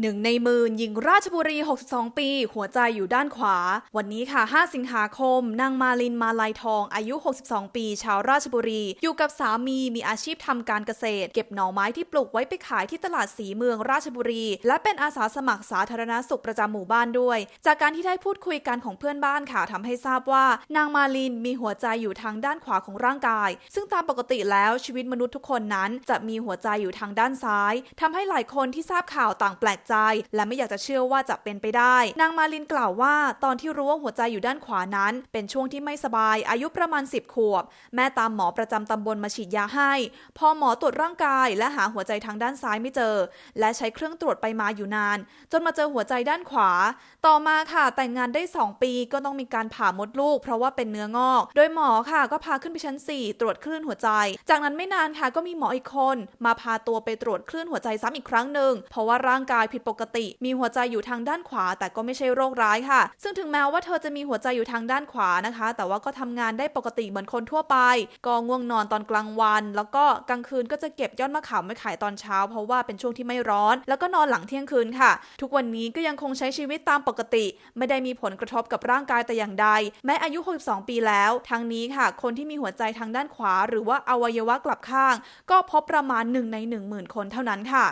หนึ่งในหมื่นหญิงราชบุรี 62 ปี หัวใจอยู่ด้านขวา วันนี้ค่ะ 5 สิงหาคม นางมาลินมาลายทอง อายุ 62 ปี ชาวราชบุรี อยู่กับสามี มีอาชีพทำการเกษตร เก็บหน่อไม้ที่ปลูกไว้ไปขายที่ตลาดสีเมืองราชบุรี และเป็นอาสาสมัครสาธารณสุขประจำหมู่บ้านด้วย จากการที่ได้พูดคุยกันของเพื่อนบ้านค่ะทำให้ทราบว่า นางมาลินมีหัวใจอยู่ทางด้านขวาของร่างกาย ซึ่งตามปกติแล้วชีวิตมนุษย์ทุกคนนั้น จะมีหัวใจอยู่ทางด้านซ้ายทำให้หลายคนที่ทราบข่าวต่างแปลกใจ และไม่อยากจะเชื่อว่าจะเป็นไปได้ นางมาลินกล่าวว่าตอนที่รู้ว่าหัวใจอยู่ด้านขวานั้น เป็นช่วงที่ไม่สบายอายุประมาณ 10 ขวบ แม่ตามหมอประจำตำบลมาฉีดยาให้ พอหมอตรวจร่างกายและหาหัวใจทางด้านซ้ายไม่เจอ และใช้เครื่องตรวจไปมาอยู่นาน จนมาเจอหัวใจด้านขวา ต่อมาค่ะแต่งงานได้ 2 ปีก็ต้องมีการผ่ามดลูก เพราะว่าเป็นเนื้องอก โดยหมอค่ะก็พาขึ้นไปชั้น 4 ตรวจคลื่นหัวใจ จากนั้นไม่นานค่ะก็มีหมออีกคน มาพาตัวไปตรวจคลื่นหัวใจซ้ำอีกครั้งหนึ่งเพราะว่าร่างกายผิดปกติ มีหัวใจอยู่ทางด้านขวา แต่ก็ไม่ใช่โรคร้ายค่ะ ซึ่งถึงแม้ว่าเธอจะมีหัวใจอยู่ทางด้านขวานะคะ แต่ว่าก็ทำงานได้ปกติเหมือนคนทั่วไป ก็ง่วงนอนตอนกลางวัน แล้วก็กลางคืนก็จะเก็บยอดมะขามไว้ขายตอนเช้า เพราะว่าเป็นช่วงที่ไม่ร้อน แล้วก็นอนหลังเที่ยงคืนค่ะ ทุกวันนี้ก็ยังคงใช้ชีวิตตามปกติ ไม่ได้มีผลกระทบกับร่างกายแต่อย่างใด แม้อายุ 62 ปีแล้ว ทั้งนี้ค่ะ คนที่มีหัวใจทางด้านขวา หรือว่าอวัยวะกลับข้าง ก็พบประมาณหนึ่งใน10,000 คนเท่านั้นค่ะ